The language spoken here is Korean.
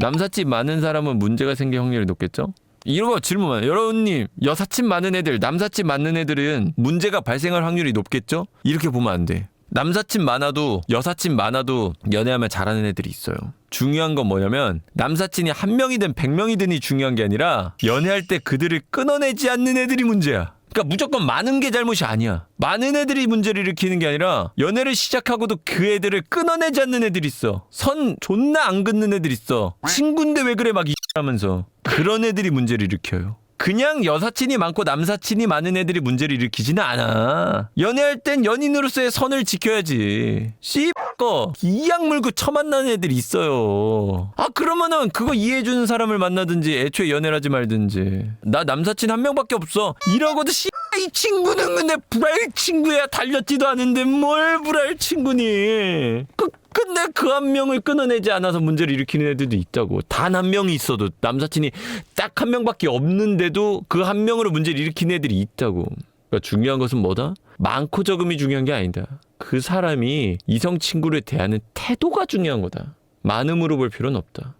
남사친 많은 사람은 문제가 생길 확률이 높겠죠? 이런 거 질문만 여러분님 여사친 많은 애들 남사친 많은 애들은 문제가 발생할 확률이 높겠죠? 이렇게 보면 안 돼. 남사친 많아도 여사친 많아도 연애하면 잘하는 애들이 있어요. 중요한 건 뭐냐면 남사친이 한 명이든 백 명이든이 중요한 게 아니라 연애할 때 그들을 끊어내지 않는 애들이 문제야. 그러니까 무조건 많은 게 잘못이 아니야. 많은 애들이 문제를 일으키는 게 아니라 연애를 시작하고도 그 애들을 끊어내지 않는 애들이 있어. 선 존나 안 긋는 애들 있어. 친구인데 왜 그래 막 하면서 그런 애들이 문제를 일으켜요. 그냥 여사친이 많고 남사친이 많은 애들이 문제를 일으키지는 않아. 연애할 땐 연인으로서의 선을 지켜야지. 씨 꺼 이악 물고 처만나는 애들이 있어요. 아 그러면은 그거 이해해주는 사람을 만나든지 애초에 연애를 하지 말든지. 나 남사친 한 명밖에 없어. 이러고도 씨. 이 친구는 근데 불알 친구야 달렸지도 않은데 뭘 불알 친구니 그, 근데 그 한 명을 끊어내지 않아서 문제를 일으키는 애들도 있다고 단 한 명이 있어도 남사친이 딱 한 명밖에 없는데도 그 한 명으로 문제를 일으키는 애들이 있다고 그러니까 중요한 것은 뭐다? 많고 적음이 중요한 게 아니다 그 사람이 이성 친구를 대하는 태도가 중요한 거다. 많음으로 볼 필요는 없다